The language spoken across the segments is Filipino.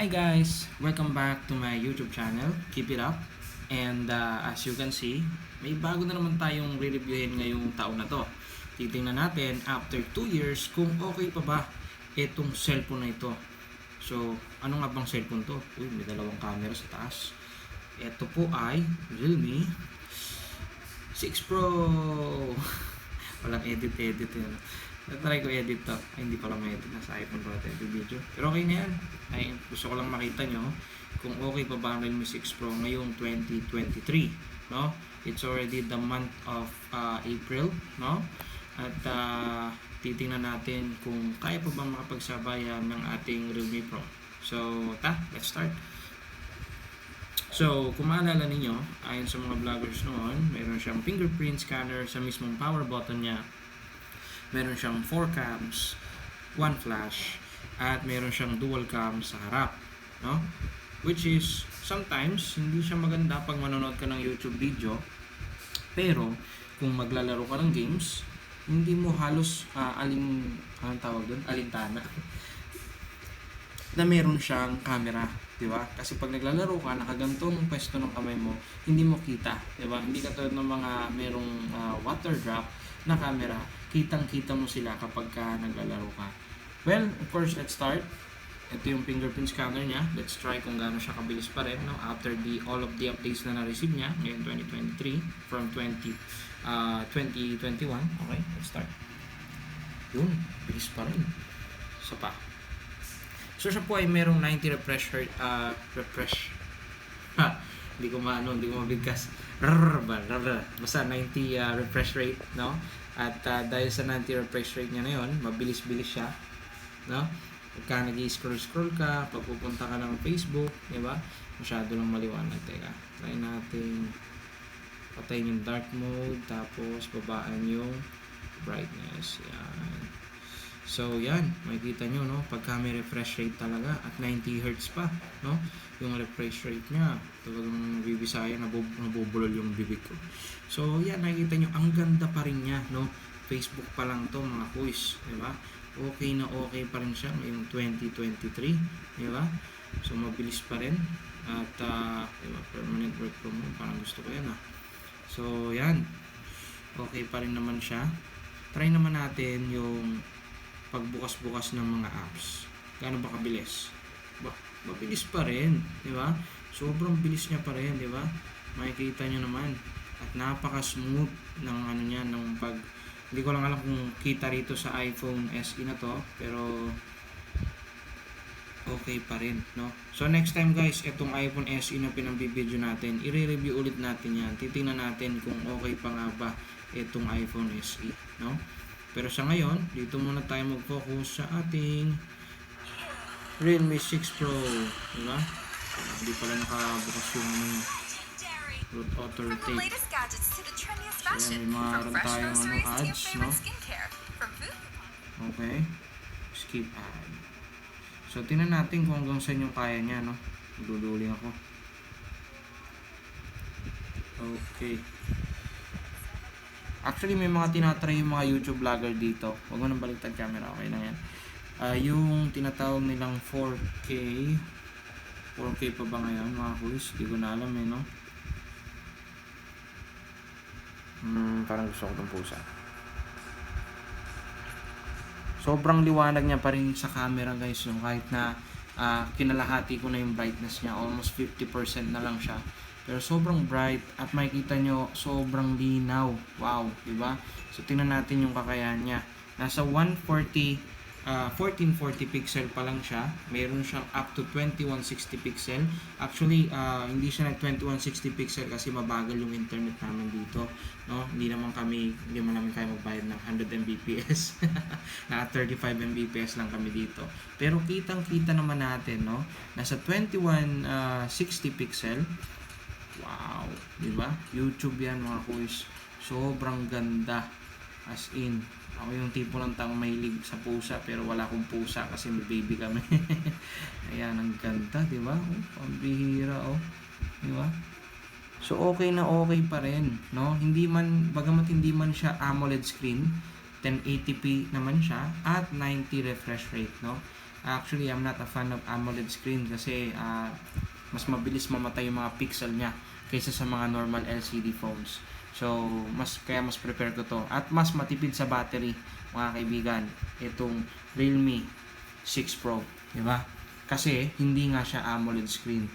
Hi guys! Welcome back to my YouTube channel. Keep it up. And uh, as you can see, may bago na naman tayong re-reviewin ngayong taon na to. Titingnan natin after 2 years kung okay pa ba itong cellphone na ito. So, ano nga bang cellphone to? Uy, may dalawang camera sa taas. Ito po ay Realme 6 Pro. Walang edit-edit yun. Try ko edit to. Ay, hindi pala may edit. Nasa iPhone ko natin video. Pero okay na yan. Ay, gusto ko lang makita nyo kung okay pa ba ang Realme 6 Pro ngayong 2023. No? It's already the month of uh, April. No? At uh, titingnan natin kung kaya pa bang makapagsabayan ng ating Realme Pro. So, ta, let's start. So, kung maalala ninyo, ayon sa mga vloggers noon, meron siyang fingerprint scanner sa mismong power button niya. Meron siyang 4 cams, 1 flash, at meron siyang dual cam sa harap. No? Which is, sometimes, hindi siya maganda pag manonood ka ng YouTube video. Pero, kung maglalaro ka ng games, hindi mo halos uh, aling, anong tawag doon? Alintana. na meron siyang camera, di ba? Kasi pag naglalaro ka, nakaganto ng pwesto ng kamay mo, hindi mo kita, di ba? Hindi katulad ng mga merong uh, water drop na camera, kitang-kita mo sila kapag ka naglalaro ka. Well, of course, let's start. Ito yung fingerprint scanner niya. Let's try kung gaano siya kabilis pa rin no? after the all of the updates na na-receive niya ngayon 2023 from 20 uh, 2021. Okay, let's start. Yun, bilis pa rin. Isa pa. So siya po ay merong 90 refresh rate, uh, refresh. Ha, hindi ko maano, hindi ko mabigkas. Basta 90 uh, refresh rate, no? At uh, dahil sa 90 refresh rate niya na yun, mabilis-bilis siya, no? Pagka nag-scroll-scroll ka, pagpupunta ka ng Facebook, di ba? Masyado lang maliwanag. Teka, try natin patayin yung dark mode, tapos babaan yung brightness. Yan. So, yan. Makikita nyo, no? Pagka may refresh rate talaga at 90 Hz pa, no? Yung refresh rate niya. Talagang bibisaya, nabub nabubulol yung bibig ko. So, yan. Nakikita nyo, ang ganda pa rin niya, no? Facebook pa lang to mga kuys, di ba? Okay na okay pa rin siya ngayong 2023, di ba? So, mabilis pa rin. At, uh, di permanent work from home. Parang gusto ko yan, ah. So, yan. Okay pa rin naman siya. Try naman natin yung pagbukas-bukas ng mga apps. Gaano ba kabilis? Ba, mabilis pa rin, di ba? Sobrang bilis niya pa rin, di ba? Makikita niyo naman. At napaka-smooth ng ano niya, ng pag... Hindi ko lang alam kung kita rito sa iPhone SE na to, pero okay pa rin, no? So next time guys, itong iPhone SE na pinambibideo natin, i-review ulit natin yan. Titingnan natin kung okay pa nga ba itong iPhone SE, no? Pero sa ngayon, dito muna tayo mag-focus sa ating Realme 6 Pro, di ba? Hindi pala nakabukas yung root auto rotate. So yan, may mga tayong ano, ads, no? Okay. Skip ad. So, tingnan natin kung hanggang saan yung kaya niya, no? Duduling ako. Okay. Actually, may mga tinatry yung mga YouTube vlogger dito. Huwag mo nang baliktad camera. Okay na yan. Uh, yung tinatawag nilang 4K. 4K pa ba ngayon, mga kuys? Hindi ko na alam eh, no? Hmm, parang gusto ko itong pusa. Sobrang liwanag niya pa rin sa camera guys. No? Kahit na uh, kinalahati ko na yung brightness niya. Almost 50% na lang siya. Pero sobrang bright at makikita nyo sobrang linaw. Wow, di ba? So tingnan natin yung kakayahan niya. Nasa 140 uh, 1440 pixel pa lang siya. Meron siyang up to 2160 pixel. Actually, uh, hindi siya nag 2160 pixel kasi mabagal yung internet namin dito. No? Hindi naman kami, hindi man namin kaya magbayad ng 100 Mbps. na 35 Mbps lang kami dito. Pero kitang-kita naman natin, no? Nasa 2160 uh, pixel. Wow, di ba? YouTube yan mga kuys. Sobrang ganda. As in, ako yung tipo ng taong mahilig sa pusa pero wala akong pusa kasi may baby kami. Ayan, ang ganda, di ba? Oh, pambihira, oh. Di ba? So, okay na okay pa rin, no? Hindi man, bagamat hindi man siya AMOLED screen, 1080p naman siya, at 90 refresh rate, no? Actually, I'm not a fan of AMOLED screen kasi ah, mas mabilis mamatay yung mga pixel niya kaysa sa mga normal LCD phones. So, mas kaya mas prepare ko to. At mas matipid sa battery, mga kaibigan, itong Realme 6 Pro, di ba? Kasi hindi nga siya AMOLED screen.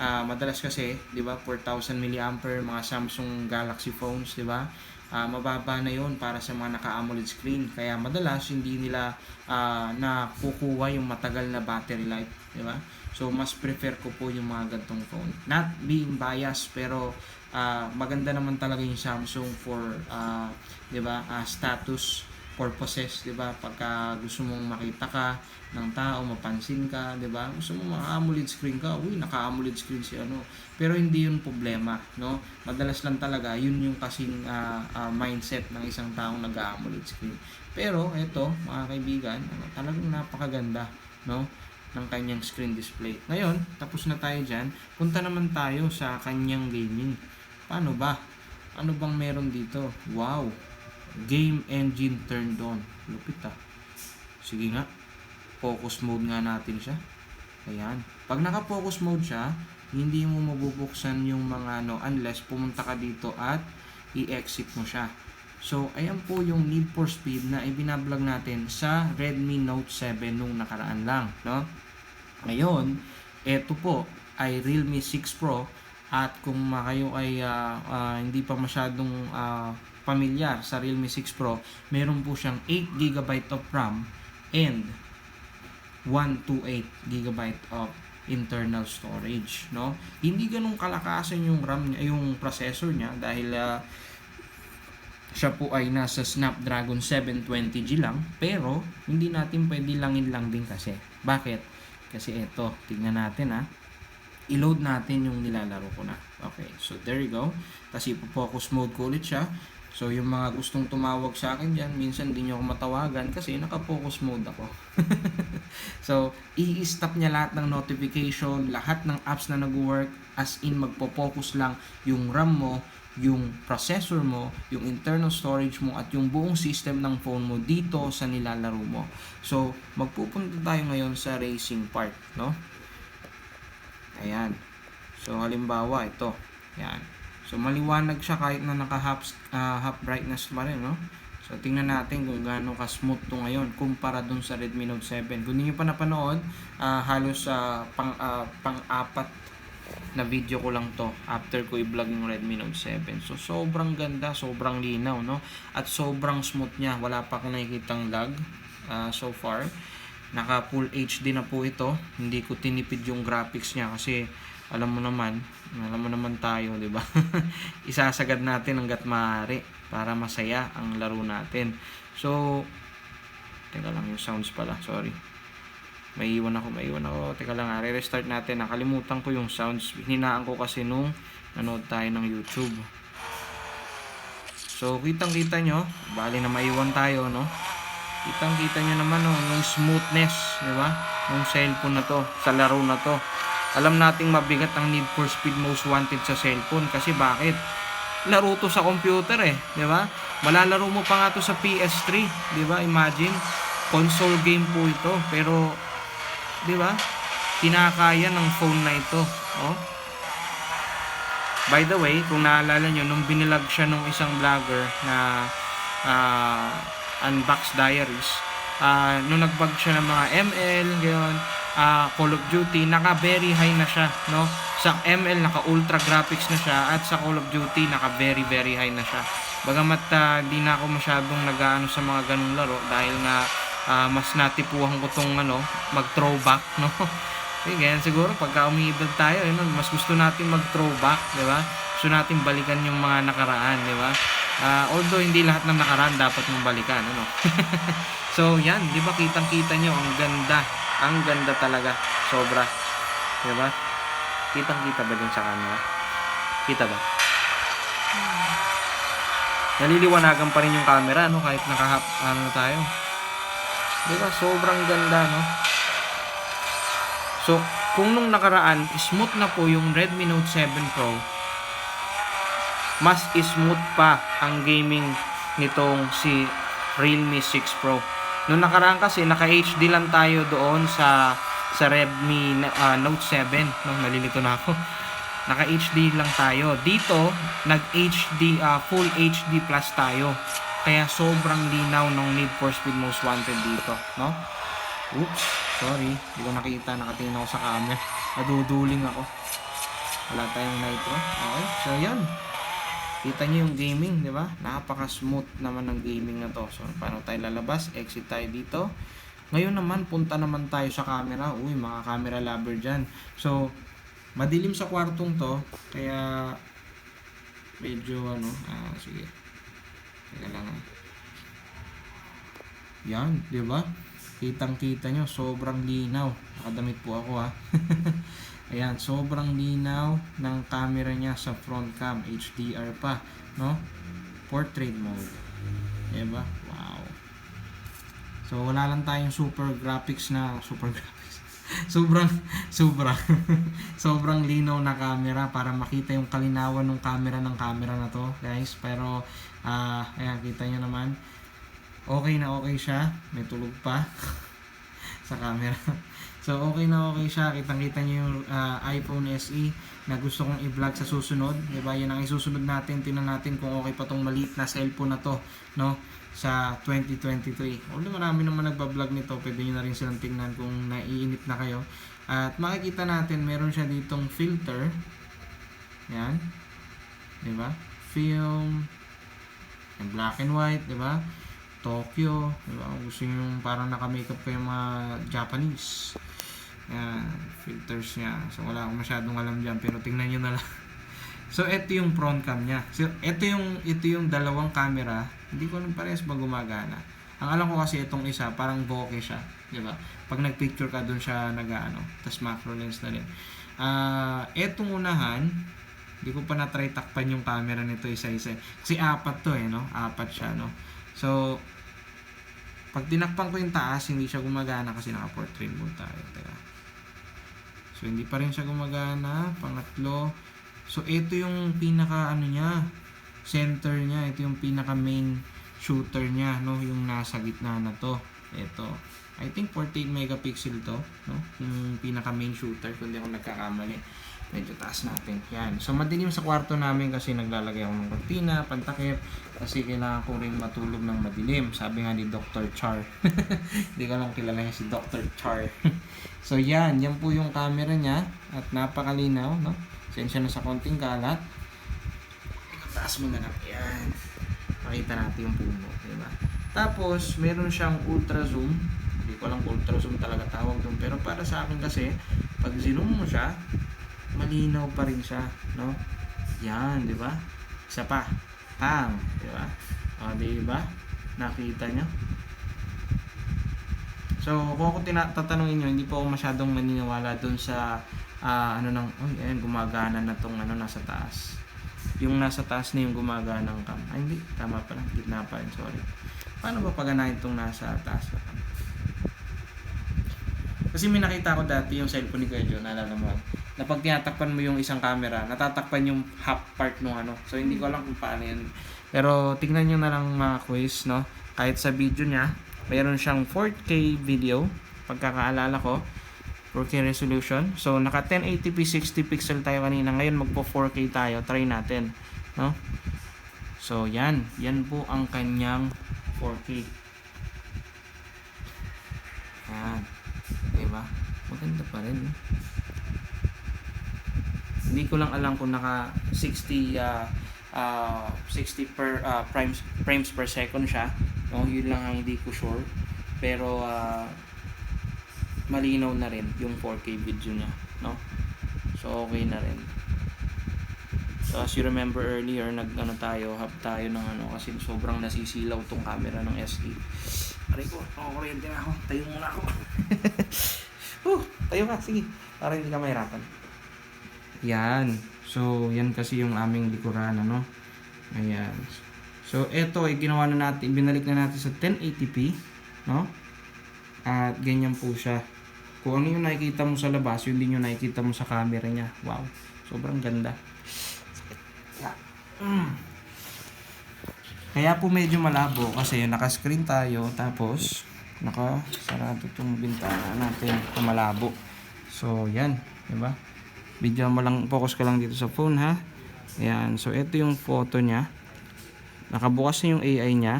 Ah, madalas kasi, 'di ba, 4000 mAh mga Samsung Galaxy phones, 'di ba? Ah, mababa na 'yon para sa mga naka-AMOLED screen. Kaya madalas hindi nila ah, nakukuha yung matagal na battery life, 'di ba? So mas prefer ko po yung mga gantong phone. Not being biased pero ah, maganda naman talaga yung Samsung for ah, 'di ba? ah, status purposes, 'di ba? Pagka gusto mong makita ka ng tao, mapansin ka, 'di ba? Gusto mo maka-AMOLED screen ka, uy, naka-AMOLED screen si ano. Pero hindi 'yun problema, no? Madalas lang talaga 'yun yung kasing ah, ah, mindset ng isang taong nag-AMOLED screen. Pero ito, mga kaibigan, ano, talagang napakaganda, no? ng kanyang screen display. Ngayon, tapos na tayo dyan. Punta naman tayo sa kanyang gaming. Paano ba? Ano bang meron dito? Wow! Game engine turned on. Lupit ah. Sige nga. Focus mode nga natin siya. Ayan. Pag naka-focus mode siya, hindi mo mabubuksan yung mga ano unless pumunta ka dito at i-exit mo siya. So, ayan po yung Need for Speed na ibinablog natin sa Redmi Note 7 nung nakaraan lang, no? Ngayon, eto po ay Realme 6 Pro at kung kayo ay ah, ah, hindi pa masyadong ah, pamilyar sa Realme 6 Pro, meron po siyang 8GB of RAM and 128 GB of internal storage, no? Hindi ganun kalakasan yung RAM niya, yung processor niya dahil ah, siya po ay nasa Snapdragon 720G lang, pero hindi natin pwede langin lang din kasi. Bakit? Kasi ito, tignan natin ha. I-load natin yung nilalaro ko na. Okay, so there you go. Tapos ipo-focus mode ko ulit siya. So yung mga gustong tumawag sa akin dyan, minsan hindi nyo ako matawagan kasi naka-focus mode ako. so, i-stop niya lahat ng notification, lahat ng apps na nag-work, as in magpo-focus lang yung RAM mo, yung processor mo, yung internal storage mo, at yung buong system ng phone mo dito sa nilalaro mo. So, magpupunta tayo ngayon sa racing part, no? Ayan. So, halimbawa, ito. Ayan. So, maliwanag siya kahit na naka-half ah, half brightness pa rin, no? So, tingnan natin kung gaano ka-smooth to ngayon kumpara dun sa Redmi Note 7. Kung hindi nyo pa napanood, ah, halos sa pang, ah, pang-apat na video ko lang to after ko i-vlog yung Redmi Note 7. So, sobrang ganda, sobrang linaw, no? At sobrang smooth niya. Wala pa akong nakikitang lag ah, so far. Naka full HD na po ito. Hindi ko tinipid yung graphics niya kasi alam mo naman, alam mo naman tayo, 'di ba? Isasagad natin hangga't maaari para masaya ang laro natin. So, teka lang yung sounds pala, sorry. May iwan ako, may iwan ako. Teka lang, ah, re-restart natin. Nakalimutan ko yung sounds. Hininaan ko kasi nung nanood tayo ng YouTube. So, kitang-kita nyo, bali na maiwan tayo, no? Kitang-kita nyo naman, no, yung smoothness, di ba? Yung cellphone na to, sa laro na to. Alam nating mabigat ang Need for Speed Most Wanted sa cellphone kasi bakit? Laro to sa computer eh, di ba? Malalaro mo pa nga to sa PS3, di ba? Imagine, console game po ito, pero di ba? Kinakaya ng phone na ito, oh. By the way, kung naalala nyo, nung binilag siya nung isang vlogger na ah, Unbox Diaries, ah, nung nagbag siya ng mga ML, gayon, ah, Call of Duty, naka very high na siya, no? Sa ML, naka ultra graphics na siya, at sa Call of Duty, naka very very high na siya. Bagamat ah, di na ako masyadong nag-ano sa mga ganung laro dahil nga ah, mas natipuhan ko tong ano, mag-throwback, no? Sige, ganyan siguro pagka umiibad tayo, yun, mas gusto natin mag-throwback, di ba? Gusto natin balikan yung mga nakaraan, di ba? Ah, although hindi lahat ng nakaraan dapat mong balikan, ano? so, yan, di ba kitang-kita nyo, ang ganda. Ang ganda talaga. Sobra. Di ba? Kitang-kita ba dun sa camera? Kita ba? Naliliwanagan pa rin yung camera, no? Kahit nakahap, ano tayo. Di ba? Sobrang ganda, no? So, kung nung nakaraan, smooth na po yung Redmi Note 7 Pro, mas smooth pa ang gaming nitong si Realme 6 Pro. Nung nakaraan kasi, naka-HD lang tayo doon sa sa Redmi ah, Note 7. No, nalilito na ako. Naka-HD lang tayo. Dito, nag-HD, ah, full HD plus tayo. Kaya sobrang linaw ng Need for Speed Most Wanted dito. No? Oops, sorry. Hindi ko nakita. Nakatingin ako sa camera. Naduduling ako. Wala tayong nitro. Okay, so yan. Kita niyo yung gaming, di ba? Napaka-smooth naman ng gaming na to. So, paano tayo lalabas? Exit tayo dito. Ngayon naman, punta naman tayo sa camera. Uy, mga camera lover dyan. So, madilim sa kwartong to. Kaya, medyo ano, ah, sige. Teka lang ah. Yan, di ba? Kitang-kita nyo, sobrang linaw. Nakadamit po ako ha. Ayan, sobrang linaw ng camera niya sa front cam. HDR pa, no? Portrait mode. Diba? Wow. So, wala lang tayong super graphics na, super graphics. sobrang, sobra. sobrang linaw na camera para makita yung kalinawan ng camera ng camera na to, guys. Pero, ah, ayan, kita nyo naman. Okay na okay siya. May tulog pa sa camera. So, okay na okay siya. Kitang-kita niyo yung ah, iPhone SE na gusto kong i-vlog sa susunod. Diba? Yan ang isusunod natin. Tingnan natin kung okay pa tong maliit na cellphone na to. No? Sa 2023. Although marami naman nagbablog nito. Pwede nyo na rin silang tingnan kung naiinip na kayo. At makikita natin, meron siya ditong filter. Yan. Diba? Film. Yung black and white. Diba? Tokyo. Diba? Gusto nyo yung parang naka-makeup kayo mga Japanese. Yan, filters niya. So, wala akong masyadong alam dyan. Pero tingnan nyo na lang. So, ito yung front cam niya. So, ito yung, ito yung dalawang camera. Hindi ko alam parehas ba gumagana. Ang alam ko kasi itong isa, parang bokeh siya. Di ba? Pag nag-picture ka, doon siya nag-ano. Tapos macro lens na rin. Ah, etong unahan, hindi ko pa na-try takpan yung camera nito isa-isa. Kasi apat to eh, no? Apat siya, no? So, pag tinakpan ko yung taas, hindi siya gumagana kasi naka-portrait mode tayo. Teka. So, hindi pa rin siya gumagana. Pangatlo. So, ito yung pinaka, ano niya, center niya. Ito yung pinaka main shooter niya, no? Yung nasa gitna na to. Ito. I think 48 megapixel to, no? Yung pinaka main shooter, kung di ako nagkakamali. Medyo taas natin. Yan. So, madilim sa kwarto namin kasi naglalagay ako ng kortina, pantakip, kasi kailangan ko rin matulog ng madilim. Sabi nga ni Dr. Char. Hindi ko lang kilala niya si Dr. Char. so, yan. Yan po yung camera niya. At napakalinaw, no? Sensya na sa konting kalat. Taas mo na lang. Yan. Makita natin yung puno. Diba? Tapos, meron siyang ultra zoom. Hindi ko alam kung ultra zoom talaga tawag doon. Pero para sa akin kasi, pag zoom mo siya, malinaw pa rin siya, no? Yan, di ba? Isa pa. Pang, di ba? O, di ba? Nakita nyo? So, kung ako tatanungin nyo, hindi po ako masyadong naniniwala dun sa ah, ano nang, uy, ayan, gumagana na tong ano nasa taas. Yung nasa taas na yung gumagana ng cam. Ay, hindi. Tama pala. Gitna pa rin. Sorry. Paano ba paganahin tong nasa taas na cam? Kasi may nakita ko dati yung cellphone ni Kuya John, naalala mo, na pag tinatakpan mo yung isang camera, natatakpan yung half part nung ano. So, hindi ko alam kung paano yan. Pero, tingnan nyo na lang mga quiz, no? Kahit sa video niya, mayroon siyang 4K video, pagkakaalala ko, 4K resolution. So, naka 1080p 60 pixel tayo kanina. Ngayon, magpo 4K tayo. Try natin, no? So, yan. Yan po ang kanyang 4K. Yan. Diba? Maganda pa rin. Hindi ko lang alam kung naka 60 uh, uh, 60 per uh, frames frames per second siya. No, yun lang ang hindi ko sure. Pero uh, malinaw na rin yung 4K video niya, no? So okay na rin. So as you remember earlier, nag ano tayo, hub tayo ng ano kasi sobrang nasisilaw tong camera ng SE. Aray ko, nakakuryente na ako. Tayo muna ako. uh, tayo ka, sige. Para hindi ka mahirapan. Yan. So, yan kasi yung aming likuran, ano? Ayan. So, eto ay ginawa na natin, binalik na natin sa 1080p, no? At ganyan po siya. Kung ano yung nakikita mo sa labas, yun din yung nakikita mo sa camera niya. Wow. Sobrang ganda. Mm. Kaya po medyo malabo kasi naka-screen tayo tapos naka sarado itong bintana natin kumalabo so yan di ba video mo lang focus ka lang dito sa phone ha yan so ito yung photo niya nakabukas na yung AI niya.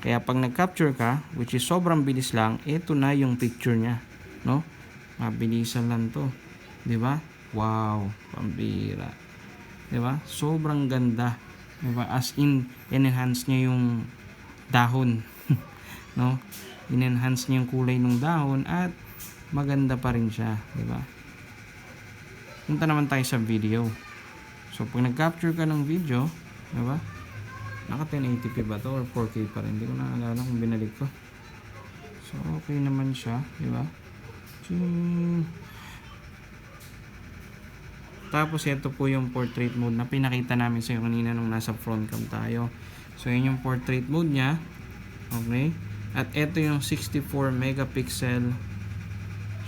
Kaya pag nag-capture ka which is sobrang bilis lang ito na yung picture niya. No? Mabilisan lang to. Di ba? Wow pambira di ba? Sobrang ganda. Di ba? As in enhance niya yung dahon. No? In-enhance niya yung kulay ng dahon at maganda pa rin siya, di ba? Punta naman tayo sa video. So, pag nag-capture ka ng video, di ba? Naka 1080p ba to or 4K pa rin? Hindi ko naalala kung binalik ko. So, okay naman siya, di ba? Tapos, ito po yung portrait mode na pinakita namin sa kanina nung nasa front cam tayo. So, yun yung portrait mode niya. Okay. At ito yung 64 megapixel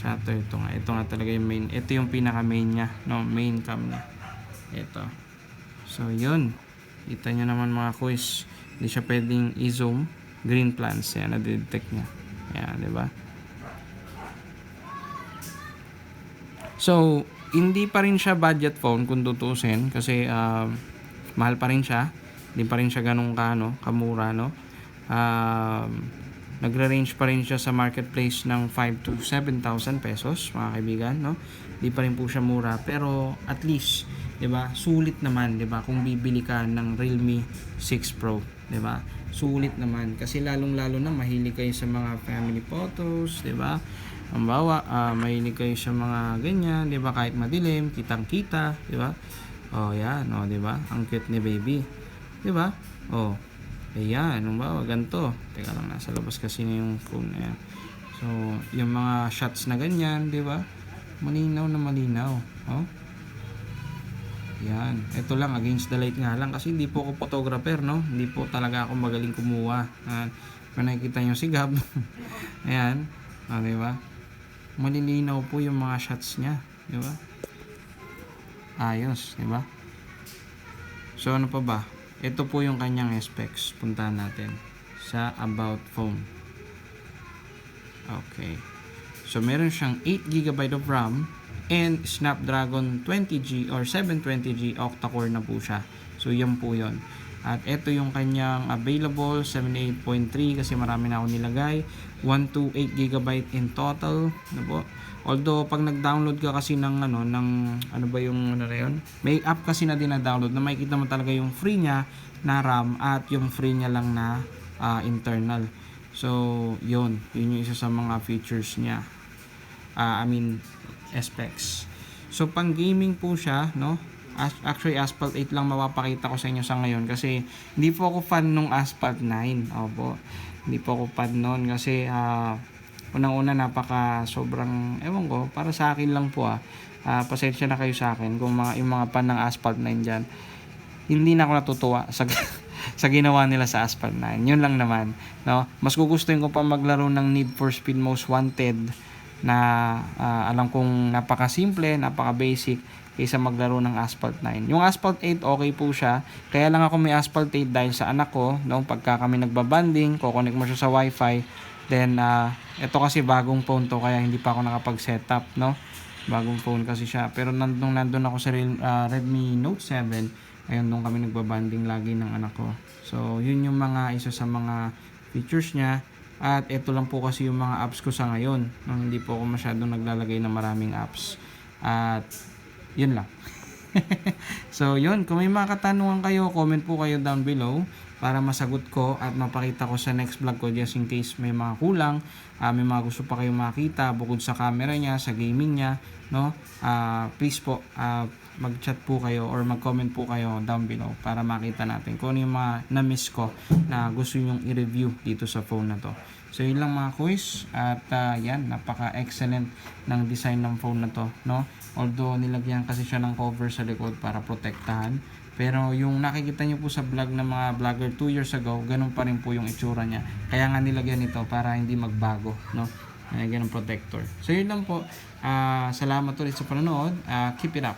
shutter. Ito nga. Ito nga talaga yung main. Ito yung pinaka main niya. No, main cam niya. Ito. So, yun. Kita nyo naman mga quiz. Hindi siya pwedeng i-zoom. Green plants. Yan, na-detect niya. Yan, di ba? So, hindi pa rin siya budget phone kung tutusin kasi uh, mahal pa rin siya. Hindi pa rin siya ganun ka, no? kamura, no? Um, nagre-range pa rin siya sa marketplace ng 5 to 7,000 pesos, mga kaibigan, no? Di pa rin po siya mura, pero at least, 'di ba? Sulit naman, 'di ba? Kung bibili ka ng Realme 6 Pro, 'di ba? Sulit naman kasi lalong-lalo na mahilig kayo sa mga family photos, 'di ba? Ang bawa, ah, mahilig kayo sa mga ganyan, 'di ba? Kahit madilim, kitang-kita, 'di ba? Oh, yan, oh, 'di ba? Ang cute ni baby. 'Di ba? Oh, Ayan, ano ba? Ganito. Teka lang, nasa labas kasi na yung phone. Ayan. So, yung mga shots na ganyan, di ba? Malinaw na malinaw. Oh? Yan. Ito lang, against the light nga lang. Kasi hindi po ako photographer, no? Hindi po talaga ako magaling kumuha. Ayan. Kung nakikita nyo si Gab. Ayan. Oh, di ba? Malilinaw po yung mga shots niya. Di ba? Ayos, di ba? So, ano pa ba? Ito po yung kanyang specs. Puntahan natin sa About Phone. Okay. So, meron siyang 8GB of RAM and Snapdragon 20G or 720G octa-core na po siya. So, yan po yon. At ito yung kanyang available 78.3 kasi marami na ako nilagay. 128GB in total. Ano po? Although pag nag-download ka kasi ng ano ng ano ba yung ano na yun? May app kasi na din-download na makikita mo talaga yung free niya na RAM at yung free niya lang na ah, internal. So, yun. Yun yung isa sa mga features niya. Ah, I mean, specs. So, pang gaming po siya, no? As- Actually, Asphalt 8 lang mapapakita ko sa inyo sa ngayon kasi hindi po ako fan nung Asphalt 9. Opo. Hindi po ako fan noon kasi ah, unang-una napaka sobrang ewan ko para sa akin lang po ah Ah, pasensya na kayo sa akin kung mga yung mga pan ng Asphalt 9 diyan hindi na ako natutuwa sa sa ginawa nila sa Asphalt 9 yun lang naman no mas gugustuhin ko pa maglaro ng Need for Speed Most Wanted na ah, alam kong napaka simple napaka basic kaysa maglaro ng Asphalt 9. Yung Asphalt 8 okay po siya. Kaya lang ako may Asphalt 8 dahil sa anak ko, no, pagka kami nagbabanding, kukonek mo siya sa wifi, then uh, ito kasi bagong phone to kaya hindi pa ako nakapag-setup, no? Bagong phone kasi siya. Pero nandun, nandun ako sa ah, Redmi Note 7, ayun doon kami nagbabanding lagi ng anak ko. So, yun yung mga isa sa mga features niya. At ito lang po kasi yung mga apps ko sa ngayon. No, hindi po ako masyadong naglalagay ng maraming apps. At yun lang. so, yun. Kung may mga katanungan kayo, comment po kayo down below para masagot ko at mapakita ko sa next vlog ko just in case may mga kulang, ah, may mga gusto pa kayong makita bukod sa camera niya, sa gaming niya, no? Ah, please po, ah, mag-chat po kayo or mag-comment po kayo down below para makita natin kung ano yung mga na-miss ko na gusto nyong i-review dito sa phone na to. So, yun lang mga quiz. At ah, yan, napaka-excellent ng design ng phone na to, no? Although, nilagyan kasi siya ng cover sa likod para protektahan. Pero yung nakikita nyo po sa vlog ng mga vlogger 2 years ago, ganun pa rin po yung itsura niya. Kaya nga nilagyan ito para hindi magbago, no? Nilagyan ng protector. So, yun lang po. Ah, salamat ulit sa panonood. Ah, keep it up.